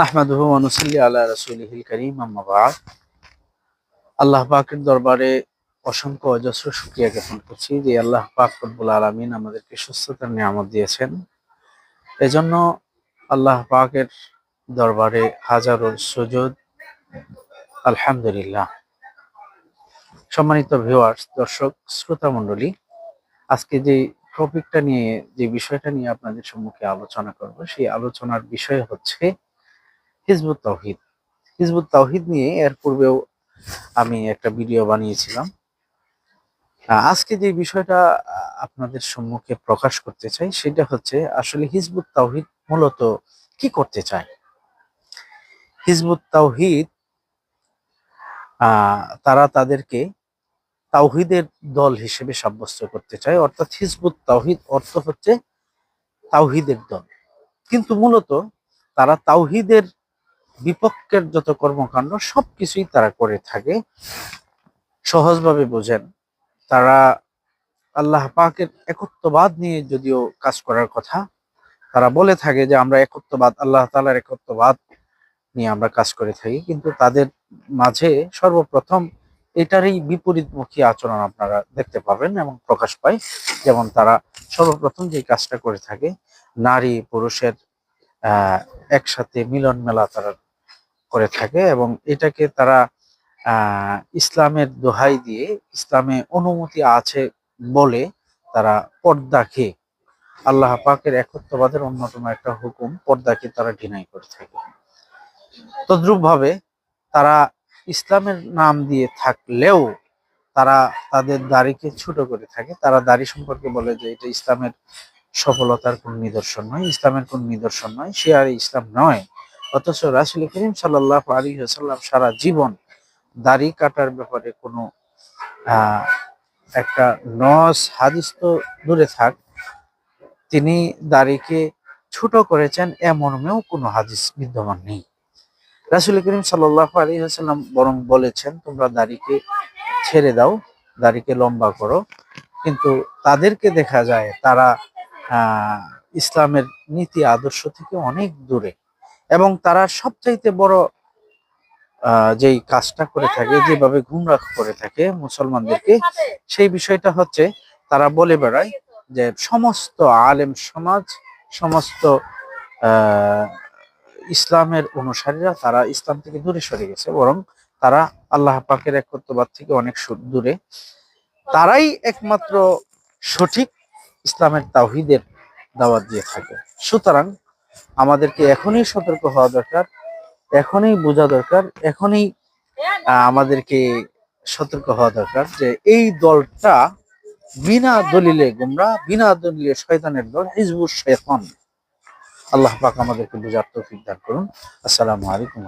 আহমদুহু অনুসল্লি আল্লাহ রসুলহিল করিম আম্মাবাদ আল্লাহ পাকের দরবারে অসংখ্য অজস্র শুক্রিয়া জ্ঞাপন করছি যে আল্লাহ পাক রব্বুল আলমিন আমাদেরকে সুস্থতার নিয়ামত দিয়েছেন। এজন্য আল্লাহ পাকের দরবারে হাজারো সুযোগ আলহামদুলিল্লাহ। সম্মানিত ভিউয়ার্স দর্শক, শ্রোতা মণ্ডলী, আজকে যে টপিকটা নিয়ে, যে বিষয়টা নিয়ে আপনাদের সম্মুখে আলোচনা করব, সেই আলোচনার বিষয় হচ্ছে হিজবুত তাওহিদ। হিজবুত তাওহিদ নিয়ে এর পূর্বেও আমি একটা ভিডিও বানিয়েছিলাম। আজকে যে বিষয়টা আপনাদের সম্মুখে প্রকাশ করতে চাই, সেটা হচ্ছে আসলে হিজবুত তাওহিদ মূলত কি করতে চায়? হিজবুত তাওহিদ তারা তাদেরকে তাওহিদের দল হিসেবে সাব্যস্ত করতে চায়। অর্থাৎ হিজবুত তাওহিদ অর্থ হচ্ছে তাওহিদের দল। কিন্তু মূলত তারা তাওহিদের বিপক্ষের যত কর্মকাণ্ড, সবকিছুই তারা করে থাকে। সহজভাবে বোঝেন। তারা আল্লাহ পাকের একত্ববাদ নিয়ে যদিও কাজ করার কথা, তারা বলে থাকে যে আমরা একত্ববাদ, আল্লাহ তালার একত্ববাদ নিয়ে আমরা কাজ করে থাকি। কিন্তু তাদের মাঝে সর্বপ্রথম এটারই বিপরীতমুখী আচরণ আপনারা দেখতে পাবেন এবং প্রকাশ পায়। যেমন তারা সর্বপ্রথম যে কাজটা করে থাকে, নারী, পুরুষের একসাথে মিলন মেলা তারা করে থাকে এবং এটাকে তারা ইসলামের দোহাই দিয়ে ইসলামে অনুমতি আছে বলে তারা পর্দাকে আল্লাহ পাকের একত্ববাদের অন্যতম একটা হুকুম পর্দাকে তারা ডিনাই করে থাকে। তদ্রুপ ভাবে তারা ইসলামের নাম দিয়ে থাকলেও তারা তাদের দাড়িকে ছোট করে থাকে। তারা দাড়ি সম্পর্কে বলে যে এটা ইসলামের সফলতার কোন নিদর্শন নয়, ইসলামের কোন নিদর্শন নয়, সে আর ইসলাম নয়। অথচ রাসুল করিম সাল্লাহ আলী সাল্লাম সারা জীবন দাড়ি কাটার ব্যাপারে কোনো একটা নস, হাদিস তো দূরে থাক, তিনি দাড়িকে ছোট করেছেন এমনও কোনো হাদিস বিদ্যমান নেই। রাসুল করিম সাল্লাহ আলী সাল্লাম বরং বলেছেন, তোমরা দাড়িকে ছেড়ে দাও, দাড়িকে লম্বা করো। কিন্তু তাদেরকে দেখা যায়, তারা ইসলামের নীতি আদর্শ থেকে অনেক দূরে। এবং তারা সবচাইতে বড় যেই কাজটা করে থাকে, যেভাবে গুমরাহ করে থাকে মুসলমানদেরকে, সেই বিষয়টা হচ্ছে তারা বলে বেড়ায় যে সমস্ত আলেম সমাজ, সমস্ত ইসলামের অনুসারীরা তারা ইসলাম থেকে দূরে সরে গেছে, বরং তারা আল্লাহ পাকের একত্ববাদ থেকে অনেক দূরে। তারাই একমাত্র সঠিক ইসলামের তাওহিদের দাওয়াত দিয়ে থাকে। সুতরাং আমাদেরকে এখনই সতর্ক হওয়া দরকার, এখনই বোঝা দরকার, এখনই আমাদেরকে সতর্ক হওয়া দরকার যে এই দলটা বিনা দলিলে গুমরা, বিনা দলিলে শয়তানের দল হিজবুর শয়তান। আল্লাহ পাক আমাদেরকে বুঝার তৌফিক দান করুন। আসসালামু আলাইকুম।